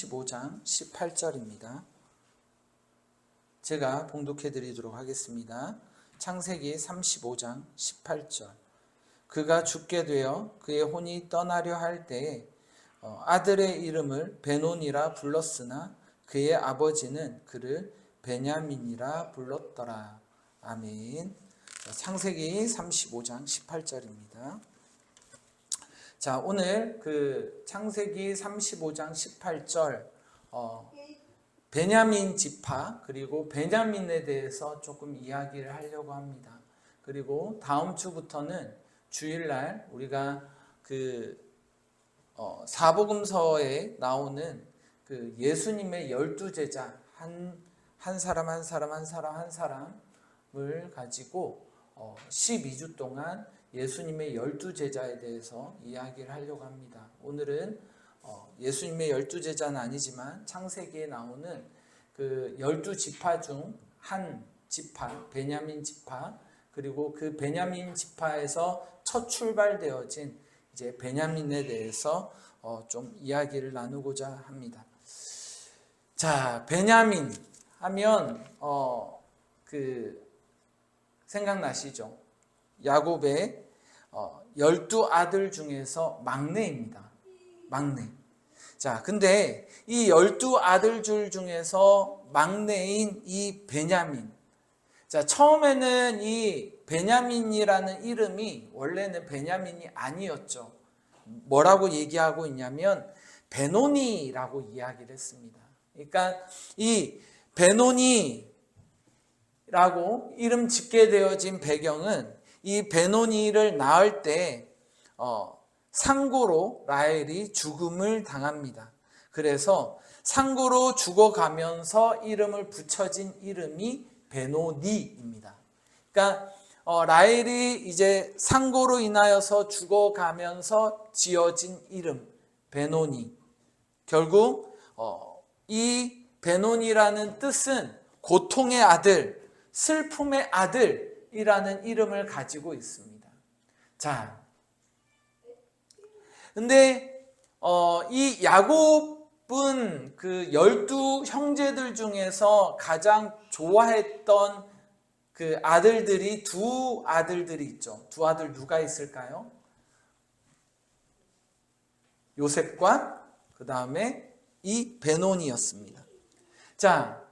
35장 18절입니다. 제가 봉독해 드리도록 하겠습니다. 창세기 35장 18절. 그가 죽게 되어 그의 혼이 떠나려 할 때에 어, 아들의 이름을 베논이라 불렀으나 그의 아버지는 그를 베냐민이라 불렀더라. 아멘. 자, 창세기 35장 18절입니다. 자, 오늘 그 창세기 35장 18절 어, 베냐민 지파 그리고 베냐민에 대해서 조금 이야기를 하려고 합니다. 그리고 다음 주부터는 주일날 우리가 그 어, 사복음서에 나오는 그 예수님의 열두 제자 한, 한 사람 한 사람 한 사람 한 사람을 가지고 어, 12주 동안 예수님의 열두 제자에 대해서 이야기를 하려고 합니다. 오늘은 어, 예수님의 열두 제자는 아니지만 창세기에 나오는 그 열두 지파 중 한 지파 베냐민 지파 그리고 그 베냐민 지파에서 첫 출발되어진 이제 베냐민에 대해서 어, 좀 이야기를 나누고자 합니다. 자, 베냐민 하면 어, 그 생각나시죠? 야곱의 어, 열두 아들 중에서 막내입니다. 막내. 자, 근데 이 열두 아들 줄 중에서 막내인 이 베냐민. 자, 처음에는 이 베냐민이라는 이름이 원래는 베냐민이 아니었죠. 뭐라고 얘기하고 있냐면 베노니라고 이야기를 했습니다. 그러니까 이 베노니 라고 이름 짓게 되어진 배경은 이 베노니를 낳을 때 어, 상고로 라헬이 죽음을 당합니다. 그래서 상고로 죽어가면서 이름을 붙여진 이름이 베노니입니다. 그러니까 어, 라헬이 이제 상고로 인하여서 죽어가면서 지어진 이름 베노니. 결국 어, 이 베노니라는 뜻은 고통의 아들, 슬픔의 아들이라는 이름을 가지고 있습니다. 자, 근데 어, 이 야곱은 그 열두 형제들 중에서 가장 좋아했던 그 아들들이 두 아들들이 있죠. 두 아들 누가 있을까요? 요셉과 그 다음에 이 베논이었습니다. 자,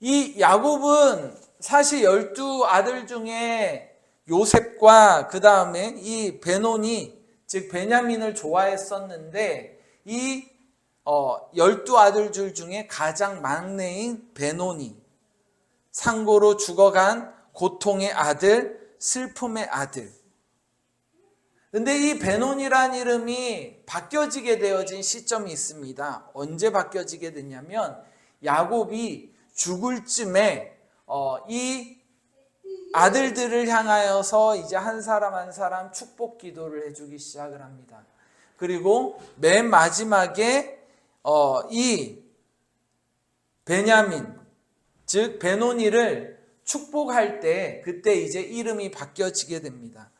이 야곱은 사실 열두 아들 중에 요셉과 그 다음에 이 베논이 즉 베냐민을 좋아했었는데 이 어, 열두 아들 줄 중에 가장 막내인 베논이 상고로 죽어간 고통의 아들, 슬픔의 아들. 근데 이 베논이란 이름이 바뀌어지게 되어진 시점이 있습니다. 언제 바뀌어지게 됐냐면 야곱이 죽을 쯤에 어, 이 아들들을 향하여서 이제 한 사람 한 사람 축복 기도를 해주기 시작을 합니다. 그리고 맨 마지막에 어, 이 베냐민 즉 베노니를 축복할 때 그때 이제 이름이 바뀌어지게 됩니다.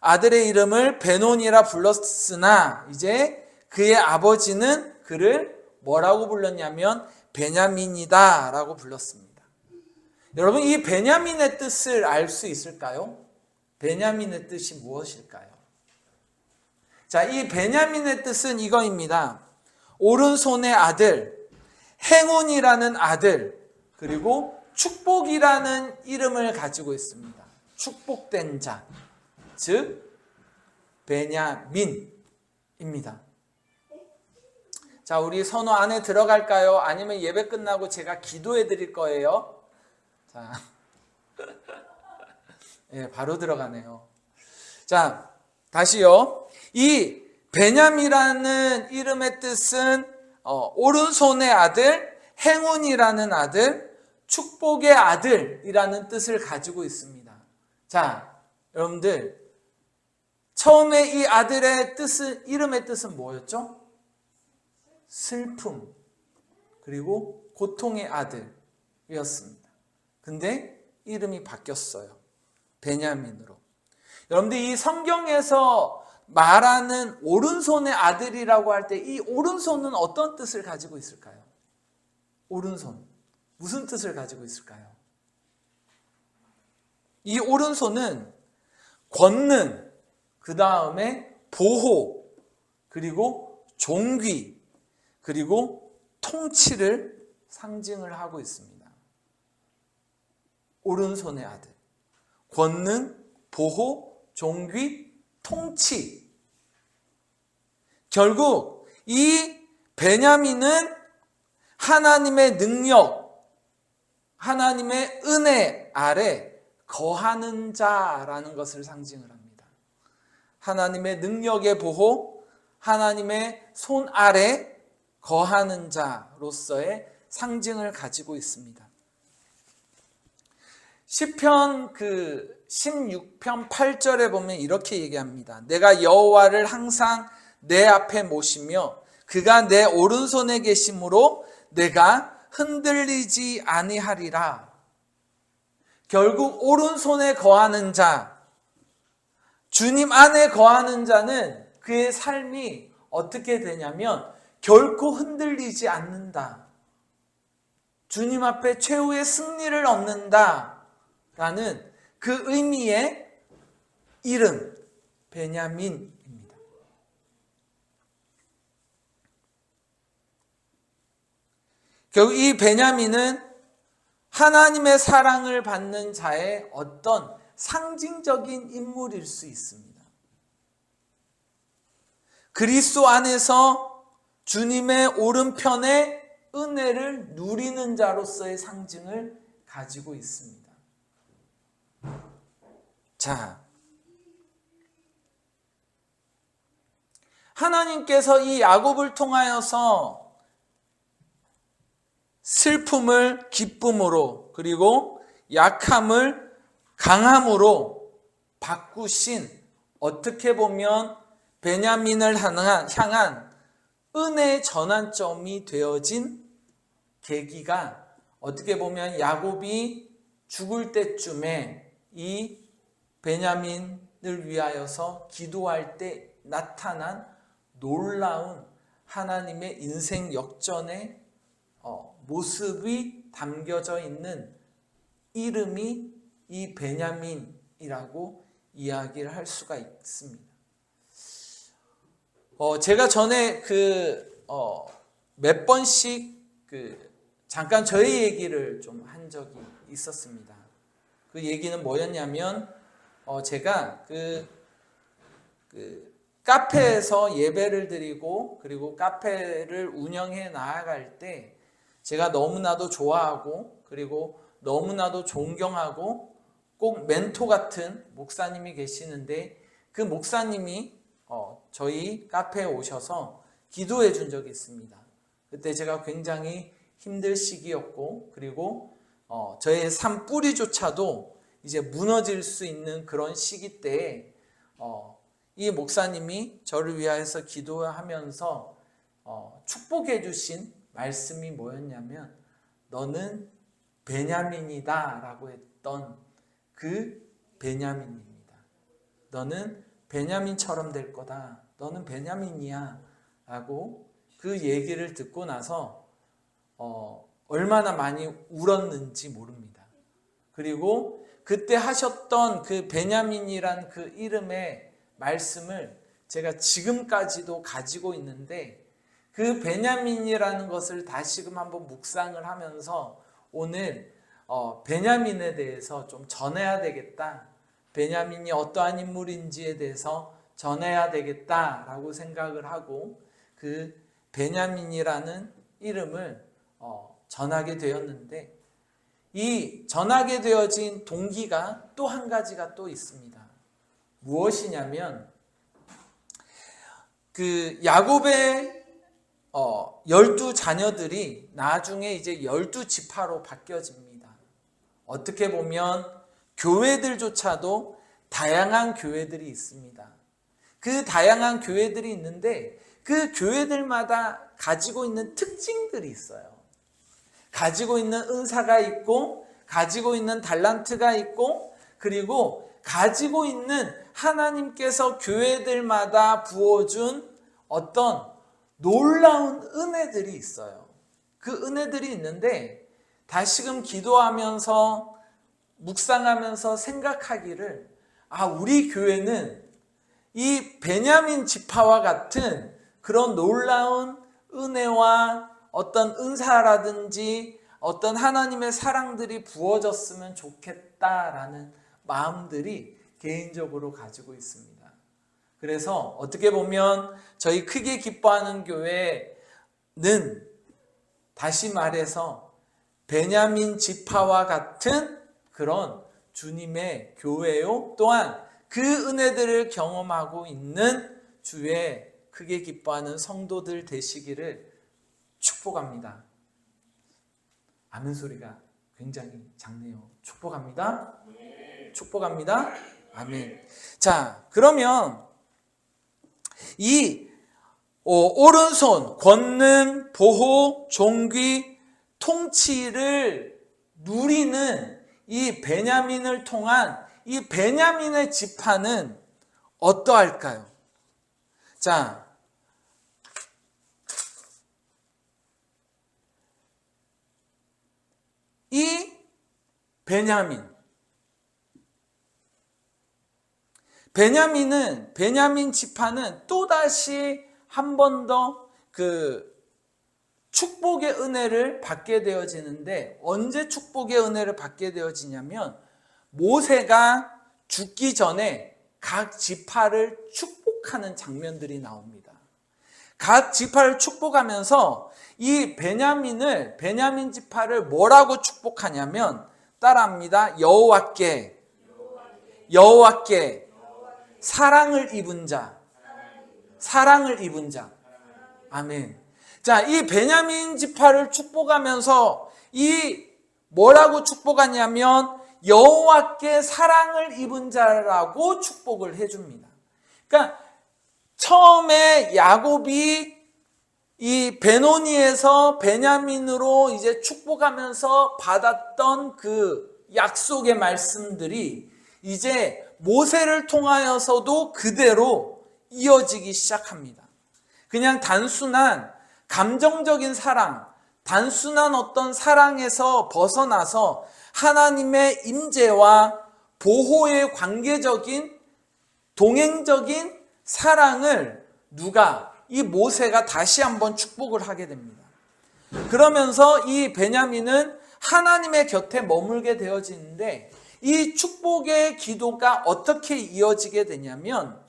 아들의 이름을 베논이라 불렀으나 이제 그의 아버지는 그를 뭐라고 불렀냐면 베냐민이다라고 불렀습니다. 여러분 이 베냐민의 뜻을 알 수 있을까요? 베냐민의 뜻이 무엇일까요? 자, 이 베냐민의 뜻은 이거입니다. 오른손의 아들, 행운이라는 아들, 그리고 축복이라는 이름을 가지고 있습니다. 축복된 자. 즉 베냐민입니다. 자, 우리 선호 안에 들어갈까요? 아니면 예배 끝나고 제가 기도해 드릴 거예요. 자. 예, 바로 들어가네요. 자, 다시요. 이 베냐미라는 이름의 뜻은 어, 오른손의 아들, 행운이라는 아들, 축복의 아들이라는 뜻을 가지고 있습니다. 자, 여러분들 처음에 이 아들의 뜻은 이름의 뜻은 뭐였죠? 슬픔 그리고 고통의 아들이었습니다. 근데 이름이 바뀌었어요. 베냐민으로. 여러분들 이 성경에서 말하는 오른손의 아들이라고 할 때 이 오른손은 어떤 뜻을 가지고 있을까요? 오른손. 무슨 뜻을 가지고 있을까요? 이 오른손은 권능, 그 다음에 보호, 그리고 종귀, 그리고 통치를 상징을 하고 있습니다. 오른손의 아들. 권능, 보호, 종귀, 통치. 결국 이 베냐민은 하나님의 능력, 하나님의 은혜 아래 거하는 자라는 것을 상징을 합니다. 하나님의 능력의 보호, 하나님의 손 아래 거하는 자로서의 상징을 가지고 있습니다. 시편 그 16편 8절에 보면 이렇게 얘기합니다. 내가 여호와를 항상 내 앞에 모시며 그가 내 오른손에 계심으로 내가 흔들리지 아니하리라. 결국 오른손에 거하는 자, 주님 안에 거하는 자는 그의 삶이 어떻게 되냐면 결코 흔들리지 않는다. 주님 앞에 최후의 승리를 얻는다. 라는 그 의미의 이름, 베냐민입니다. 결국 이 베냐민은 하나님의 사랑을 받는 자의 어떤 상징적인 인물일 수 있습니다. 그리스도 안에서 주님의 오른편에 은혜를 누리는 자로서의 상징을 가지고 있습니다. 자, 하나님께서 이 야곱을 통하여서 슬픔을 기쁨으로 그리고 약함을 강함으로 바꾸신 어떻게 보면 베냐민을 향한, 은혜의 전환점이 되어진 계기가 어떻게 보면 야곱이 죽을 때쯤에 이 베냐민을 위하여서 기도할 때 나타난 놀라운 하나님의 인생 역전의 어, 모습이 담겨져 있는 이름이 이 베냐민이라고 이야기를 할 수가 있습니다. 어, 제가 전에 그, 어, 몇 번씩 그, 잠깐 저의 얘기를 좀 한 적이 있었습니다. 그 얘기는 뭐였냐면, 어, 제가 그, 그, 카페에서 예배를 드리고, 그리고 카페를 운영해 나아갈 때, 제가 너무나도 좋아하고, 그리고 너무나도 존경하고, 꼭 멘토 같은 목사님이 계시는데, 그 목사님이 어, 저희 카페에 오셔서 기도해 준 적이 있습니다. 그때 제가 굉장히 힘들 시기였고, 그리고 어, 저의 삶 뿌리조차도 이제 무너질 수 있는 그런 시기 때에 어, 이 목사님이 저를 위하여서 기도하면서 어, 축복해 주신 말씀이 뭐였냐면 너는 베냐민이다 라고 했던 그 베냐민입니다. 너는 베냐민처럼 될 거다. 너는 베냐민이야. 라고 그 얘기를 듣고 나서 어, 얼마나 많이 울었는지 모릅니다. 그리고 그때 하셨던 그 베냐민이란 그 이름의 말씀을 제가 지금까지도 가지고 있는데 그 베냐민이라는 것을 다시금 한번 묵상을 하면서 오늘 어, 베냐민에 대해서 좀 전해야 되겠다. 베냐민이 어떠한 인물인지에 대해서 전해야 되겠다라고 생각을 하고 그 베냐민이라는 이름을 어, 전하게 되었는데 이 전하게 되어진 동기가 또 한 가지가 또 있습니다. 무엇이냐면 그 야곱의 어, 열두 자녀들이 나중에 이제 열두 지파로 바뀌어집니다. 어떻게 보면 교회들조차도 다양한 교회들이 있습니다. 그 다양한 교회들이 있는데 그 교회들마다 가지고 있는 특징들이 있어요. 가지고 있는 은사가 있고, 가지고 있는 달란트가 있고, 그리고 가지고 있는 하나님께서 교회들마다 부어준 어떤 놀라운 은혜들이 있어요. 그 은혜들이 있는데 다시금 기도하면서 묵상하면서 생각하기를 아 우리 교회는 이 베냐민 지파와 같은 그런 놀라운 은혜와 어떤 은사라든지 어떤 하나님의 사랑들이 부어졌으면 좋겠다라는 마음들이 개인적으로 가지고 있습니다. 그래서 어떻게 보면 저희 크게 기뻐하는 교회는 다시 말해서 베냐민 지파와 같은 그런 주님의 교회요. 또한 그 은혜들을 경험하고 있는 주의 크게 기뻐하는 성도들 되시기를 축복합니다. 아멘 소리가 굉장히 작네요. 축복합니다. 축복합니다. 아멘. 자, 그러면 이 어, 오른손 권능, 보호, 종귀, 통치를 누리는 이 베냐민을 통한 이 베냐민의 지파는 어떠할까요? 자, 이 베냐민 베냐민은 베냐민 지파는 또 다시 한 번 더 그 축복의 은혜를 받게 되어지는데 언제 축복의 은혜를 받게 되어지냐면 모세가 죽기 전에 각 지파를 축복하는 장면들이 나옵니다. 각 지파를 축복하면서 이 베냐민을 베냐민 지파를 뭐라고 축복하냐면 따라합니다. 여호와께 여호와께 사랑을 입은 자 사랑을 입은 자 아멘. 자, 이 베냐민 지파를 축복하면서 이 뭐라고 축복하냐면 여호와께 사랑을 입은 자라고 축복을 해 줍니다. 그러니까 처음에 야곱이 이 베노니에서 베냐민으로 이제 축복하면서 받았던 그 약속의 말씀들이 이제 모세를 통하여서도 그대로 이어지기 시작합니다. 그냥 단순한 감정적인 사랑, 단순한 어떤 사랑에서 벗어나서 하나님의 임재와 보호의 관계적인 동행적인 사랑을 누가 이 모세가 다시 한번 축복을 하게 됩니다. 그러면서 이 베냐민은 하나님의 곁에 머물게 되어지는데 이 축복의 기도가 어떻게 이어지게 되냐면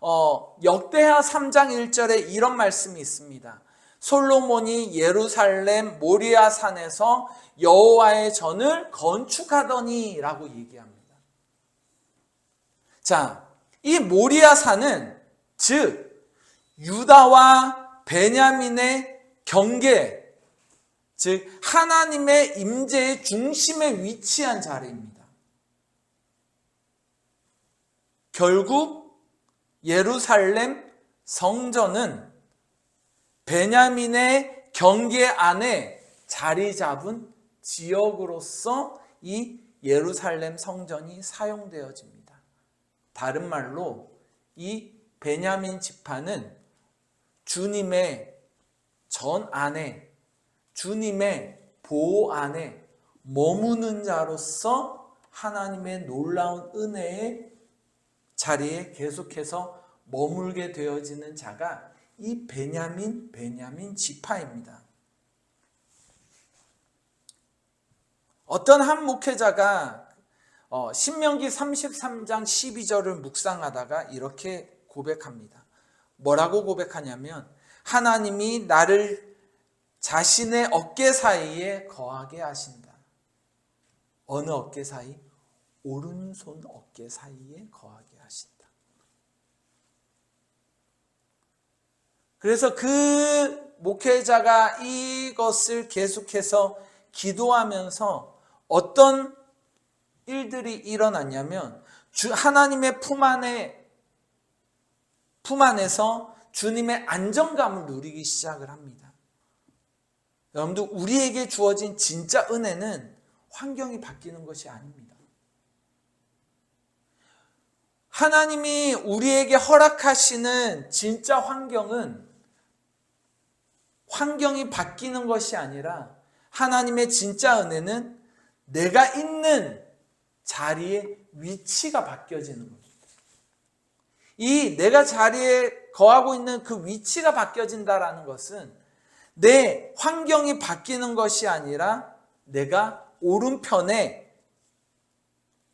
어, 역대하 3장 1절에 이런 말씀이 있습니다. 솔로몬이 예루살렘 모리아 산에서 여호와의 전을 건축하더니라고 얘기합니다. 자, 이 모리아 산은 즉 유다와 베냐민의 경계, 즉 하나님의 임재의 중심에 위치한 자리입니다. 결국 예루살렘 성전은 베냐민의 경계 안에 자리 잡은 지역으로서 이 예루살렘 성전이 사용되어집니다. 다른 말로 이 베냐민 지파는 주님의 전 안에 주님의 보호 안에 머무는 자로서 하나님의 놀라운 은혜의 자리에 계속해서 머물게 되어지는 자가 이 베냐민 베냐민 지파입니다. 어떤 한 목회자가 어, 신명기 33장 12절을 묵상하다가 이렇게 고백합니다. 뭐라고 고백하냐면 하나님이 나를 자신의 어깨 사이에 거하게 하신다. 어느 어깨 사이? 오른손 어깨 사이에 거하게 하신다. 그래서 그 목회자가 이것을 계속해서 기도하면서 어떤 일들이 일어났냐면 주 하나님의 품 안에 품 안에서 주님의 안정감을 누리기 시작을 합니다. 여러분들 우리에게 주어진 진짜 은혜는 환경이 바뀌는 것이 아닙니다. 하나님이 우리에게 허락하시는 진짜 환경은 환경이 바뀌는 것이 아니라 하나님의 진짜 은혜는 내가 있는 자리의 위치가 바뀌어지는 겁니다. 이 내가 자리에 거하고 있는 그 위치가 바뀌어진다라는 것은 내 환경이 바뀌는 것이 아니라 내가 오른편에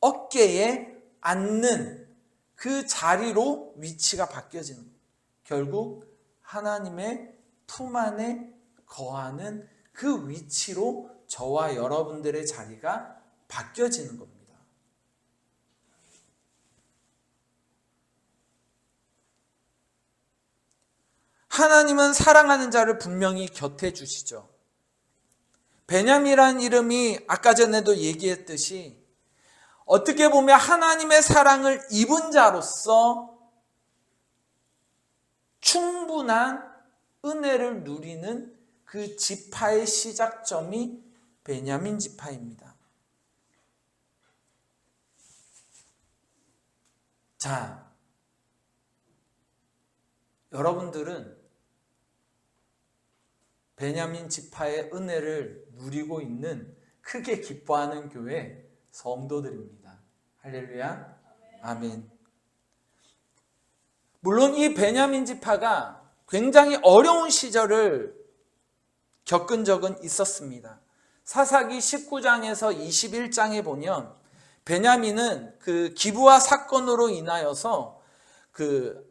어깨에 앉는 그 자리로 위치가 바뀌어지는 거예요. 결국 하나님의 품 안에 거하는 그 위치로 저와 여러분들의 자리가 바뀌어지는 겁니다. 하나님은 사랑하는 자를 분명히 곁에 주시죠. 베냐미란 이름이 아까 전에도 얘기했듯이 어떻게 보면 하나님의 사랑을 입은 자로서 충분한 은혜를 누리는 그 지파의 시작점이 베냐민 지파입니다. 자, 여러분들은 베냐민 지파의 은혜를 누리고 있는 크게 기뻐하는 교회 성도들입니다. 할렐루야. 아멘. 물론 이 베냐민 지파가 굉장히 어려운 시절을 겪은 적은 있었습니다. 사사기 19장에서 21장에 보면 베냐민은 그 기부와 사건으로 인하여서 그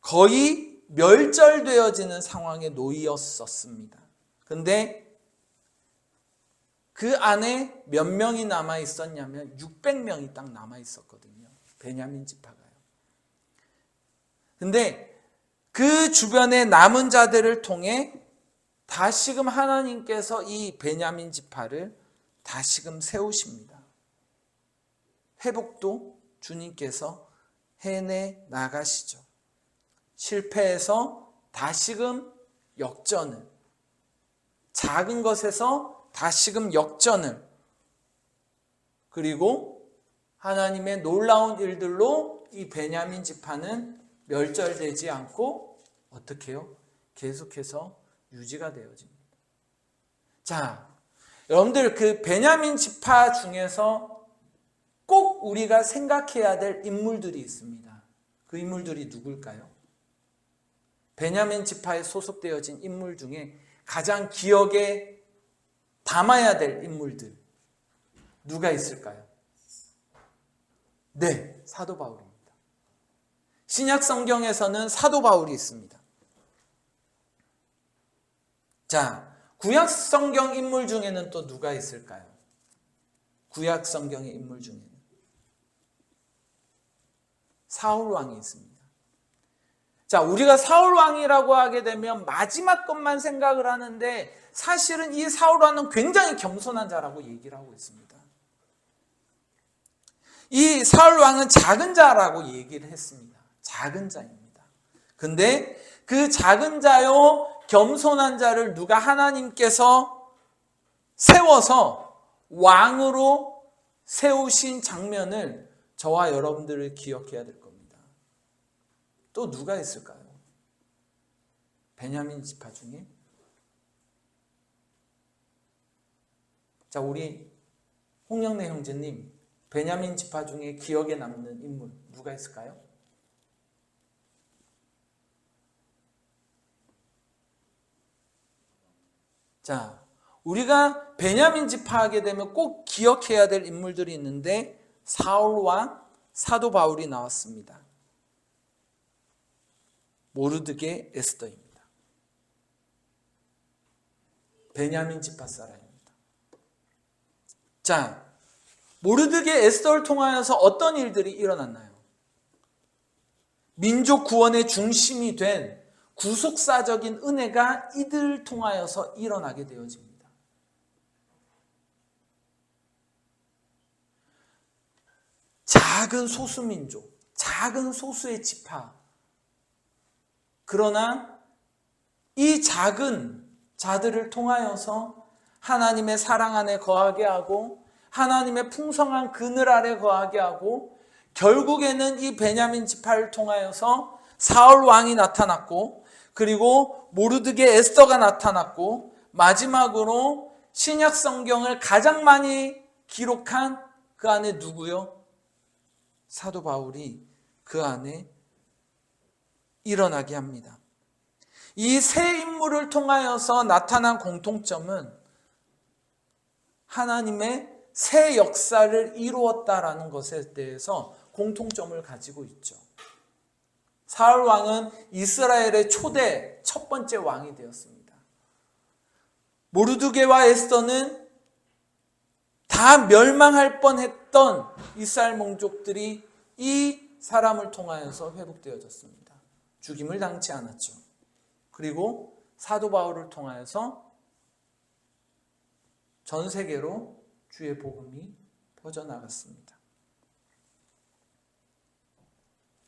거의 멸절되어지는 상황에 놓였었습니다. 근데 그 안에 몇 명이 남아 있었냐면 600명이 딱 남아 있었거든요. 베냐민 지파가요. 근데 그 주변의 남은 자들을 통해 다시금 하나님께서 이 베냐민 지파를 다시금 세우십니다. 회복도 주님께서 해내 나가시죠. 실패해서 다시금 역전을 작은 것에서 다시금 역전을 그리고 하나님의 놀라운 일들로 이 베냐민 지파는 멸절되지 않고 어떻게 해요? 계속해서 유지가 되어집니다. 자, 여러분들 그 베냐민 지파 중에서 꼭 우리가 생각해야 될 인물들이 있습니다. 그 인물들이 누굴까요? 베냐민 지파에 소속되어진 인물 중에 가장 기억에 담아야 될 인물들 누가 있을까요? 네, 사도 바울입니다. 신약 성경에서는 사도 바울이 있습니다. 자, 구약 성경 인물 중에는 또 누가 있을까요? 구약 성경의 인물 중에는 사울 왕이 있습니다. 자, 우리가 사울 왕이라고 하게 되면 마지막 것만 생각을 하는데 사실은 이 사울 왕은 굉장히 겸손한 자라고 얘기를 하고 있습니다. 이 사울 왕은 작은 자라고 얘기를 했습니다. 작은 자입니다. 근데 그 작은 자요 겸손한 자를 누가 하나님께서 세워서 왕으로 세우신 장면을 저와 여러분들을 기억해야 될 겁니다. 또 누가 있을까요? 베냐민 지파 중에 자 우리 홍영래 형제님 베냐민 지파 중에 기억에 남는 인물 누가 있을까요? 자, 우리가 베냐민 지파하게 되면 꼭 기억해야 될 인물들이 있는데 사울과 사도 바울이 나왔습니다. 모르드게 에스더입니다. 베냐민 지파 사람입니다. 자, 모르드게 에스더를 통하여서 어떤 일들이 일어났나요? 민족 구원의 중심이 된 구속사적인 은혜가 이들을 통하여서 일어나게 되어집니다. 작은 소수민족, 작은 소수의 지파. 그러나 이 작은 자들을 통하여서 하나님의 사랑 안에 거하게 하고 하나님의 풍성한 그늘 아래 거하게 하고 결국에는 이 베냐민 지파를 통하여서 사울 왕이 나타났고 그리고 모르드게 에스더가 나타났고 마지막으로 신약 성경을 가장 많이 기록한 그 안에 누구요? 사도 바울이 그 안에 일어나게 합니다. 이 세 인물을 통하여서 나타난 공통점은 하나님의 새 역사를 이루었다라는 것에 대해서 공통점을 가지고 있죠. 사울 왕은 이스라엘의 초대 첫 번째 왕이 되었습니다. 모르드게와 에스더는 다 멸망할 뻔했던 이스라엘 몽족들이 이 사람을 통하여서 회복되어졌습니다. 죽임을 당치 않았죠. 그리고 사도 바울을 통하여서 전 세계로 주의 복음이 퍼져나갔습니다.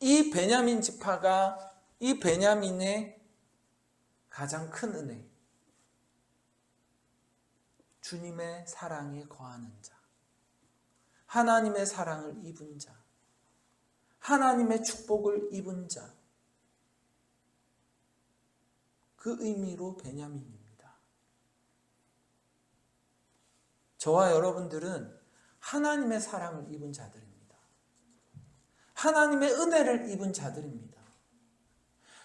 이 베냐민 지파가 이 베냐민의 가장 큰 은혜, 주님의 사랑에 거하는 자, 하나님의 사랑을 입은 자, 하나님의 축복을 입은 자, 그 의미로 베냐민입니다. 저와 여러분들은 하나님의 사랑을 입은 자들입니다. 하나님의 은혜를 입은 자들입니다.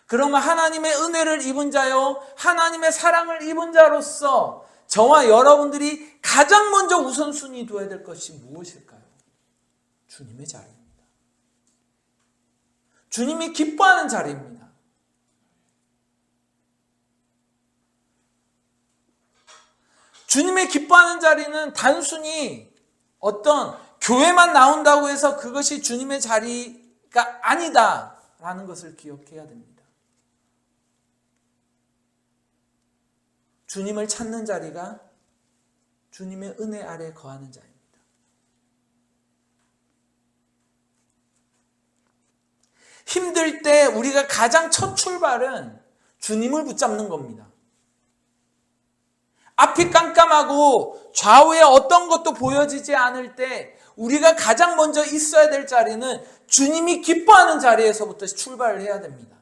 그러면 하나님의 은혜를 입은 자요, 하나님의 사랑을 입은 자로서 저와 여러분들이 가장 먼저 우선순위 둬야 될 것이 무엇일까요? 주님의 자리입니다. 주님이 기뻐하는 자리입니다. 주님의 기뻐하는 자리는 단순히 어떤 교회만 나온다고 해서 그것이 주님의 자리가 아니다라는 것을 기억해야 됩니다. 주님을 찾는 자리가 주님의 은혜 아래 거하는 자입니다. 힘들 때 우리가 가장 첫 출발은 주님을 붙잡는 겁니다. 앞이 깜깜하고 좌우에 어떤 것도 보여지지 않을 때 우리가 가장 먼저 있어야 될 자리는 주님이 기뻐하는 자리에서부터 출발을 해야 됩니다.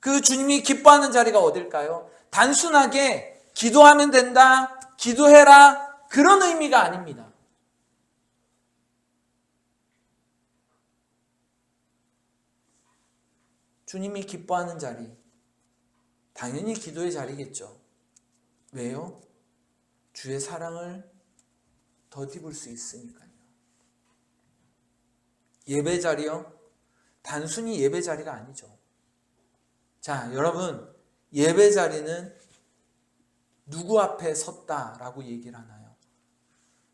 그 주님이 기뻐하는 자리가 어딜까요? 단순하게 기도하면 된다, 기도해라, 그런 의미가 아닙니다. 주님이 기뻐하는 자리, 당연히 기도의 자리겠죠. 왜요? 주의 사랑을 덧입을 수 있으니까요. 예배 자리요? 단순히 예배 자리가 아니죠. 자, 여러분, 예배 자리는 누구 앞에 섰다라고 얘기를 하나요?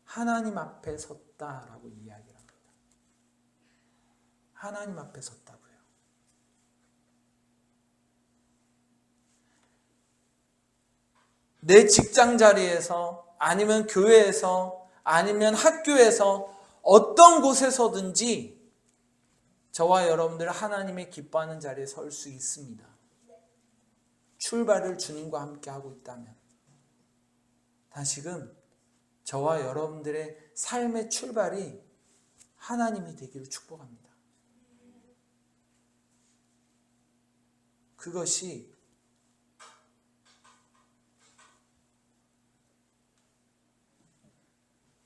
하나님 앞에 섰다라고 이야기를 합니다. 하나님 앞에 섰다고요. 내 직장 자리에서 아니면 교회에서 아니면 학교에서 어떤 곳에서든지 저와 여러분들 하나님의 기뻐하는 자리에 설 수 있습니다. 출발을 주님과 함께 하고 있다면 다시금 저와 여러분들의 삶의 출발이 하나님이 되기를 축복합니다. 그것이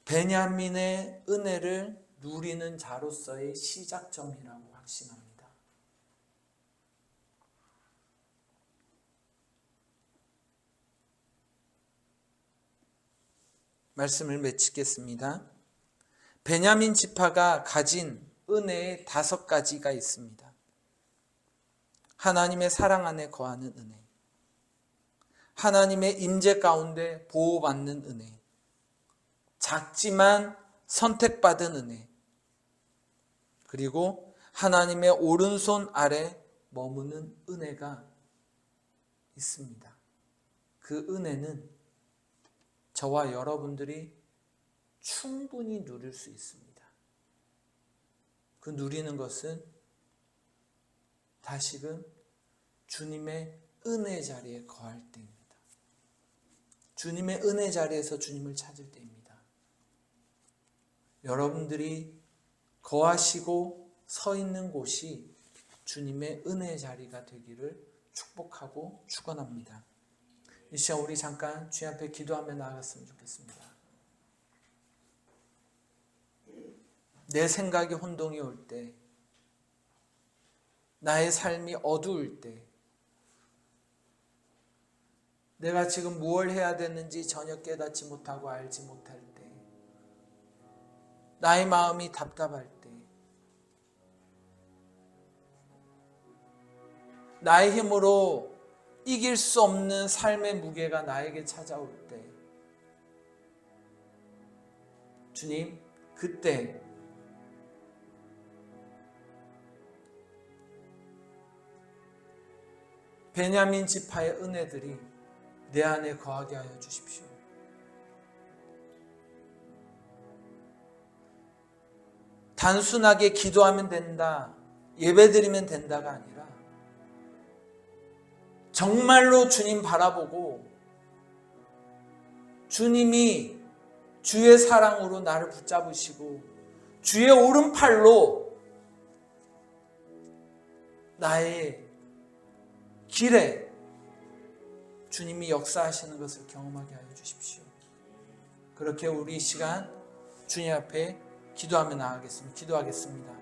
베냐민의 은혜를 누리는 자로서의 시작점이라고 확신합니다. 말씀을 맺히겠습니다. 베냐민 지파가 가진 은혜의 다섯 가지가 있습니다. 하나님의 사랑 안에 거하는 은혜. 하나님의 임재 가운데 보호받는 은혜. 작지만 선택받은 은혜. 그리고 하나님의 오른손 아래 머무는 은혜가 있습니다. 그 은혜는 저와 여러분들이 충분히 누릴 수 있습니다. 그 누리는 것은 다시금 주님의 은혜 자리에 거할 때입니다. 주님의 은혜 자리에서 주님을 찾을 때입니다. 여러분들이 거하시고 서 있는 곳이 주님의 은혜의 자리가 되기를 축복하고 축원합니다. 이 시간 우리 잠깐 주님 앞에 기도하며 나아갔으면 좋겠습니다. 내 생각이 혼동이 올 때, 나의 삶이 어두울 때, 내가 지금 무엇을 해야 되는지 전혀 깨닫지 못하고 알지 못할 때, 나의 마음이 답답할 때, 나의 힘으로 이길 수 없는 삶의 무게가 나에게 찾아올 때, 주님, 그때 베냐민 지파의 은혜들이 내 안에 거하게 하여 주십시오. 단순하게 기도하면 된다, 예배드리면 된다가 아니라 정말로 주님 바라보고 주님이 주의 사랑으로 나를 붙잡으시고 주의 오른팔로 나의 길에 주님이 역사하시는 것을 경험하게 하여 주십시오. 그렇게 우리 이 시간 주님 앞에 기도하며 나가겠습니다. 기도하겠습니다.